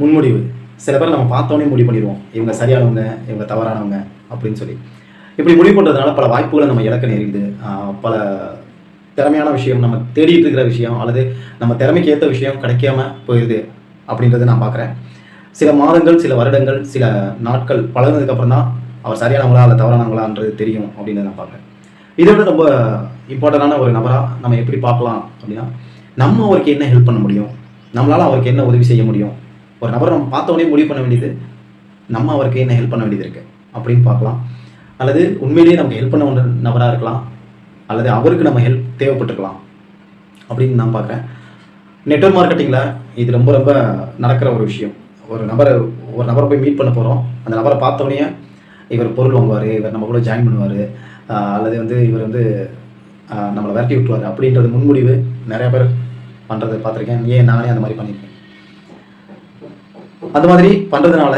முன்முடிவு. சில பேர் நம்ம பார்த்தோன்னே முடிவு பண்ணிடுவோம். இவங்க சரியானவங்க இவங்க தவறானவங்க அப்படின்னு சொல்லி. இப்படி முடிவு பண்ணுறதுனால பல வாய்ப்புகளை நம்ம இழக்க நேரிடுது. பல திறமையான விஷயம் நம்ம தேடிட்டு இருக்கிற விஷயம் அல்லது நம்ம திறமைக்கு ஏற்ற விஷயம் கிடைக்காம போயிடுது அப்படின்றத நான் பார்க்குறேன். சில மாதங்கள் சில வருடங்கள் சில நாட்கள் பழகுனதுக்கப்புறம் தான் அவர் சரியானவங்களா அல்ல தவறானவங்களான்றது தெரியும் அப்படின்னு நான் பார்க்குறேன். இதை விட ரொம்ப இம்பார்ட்டண்டான ஒரு நபராக நம்ம எப்படி பார்க்கலாம் அப்படின்னா நம்ம அவருக்கு என்ன ஹெல்ப் பண்ண முடியும்? நம்மளால் அவருக்கு என்ன உதவி செய்ய முடியும்? ஒரு நபரை நம்ம பார்த்தவொடனே முடிவு பண்ண வேண்டியது நம்ம அவருக்கு என்ன ஹெல்ப் பண்ண வேண்டியது இருக்குது அப்படின்னு பார்க்கலாம். அல்லது உண்மையிலேயே நமக்கு ஹெல்ப் பண்ண ஒரு நபராக இருக்கலாம். அல்லது அவருக்கு நம்ம ஹெல்ப் தேவைப்பட்டிருக்கலாம். அப்படின்னு நான் பார்க்குறேன். நெட்ஒர்க் மார்க்கெட்டிங்கில் இது ரொம்ப ரொம்ப நடக்கிற ஒரு விஷயம். ஒரு நபரை ஒரு நபரை போய் மீட் பண்ண போகிறோம் அந்த நபரை பார்த்தோன்னே இவர் பொருள் வாங்குவார் இவர் நம்ம கூட ஜாயின் பண்ணுவார். அல்லது வந்து இவர் வந்து நம்மளை விரட்டி விட்டுருவார். அப்படின்றது முன்முடிவு நிறைய பேர் பண்ணுறது பார்த்துருக்கேன். ஏன் நானே அந்த மாதிரி பண்ணியிருக்கேன்? அந்த மாதிரி பண்ணுறதுனால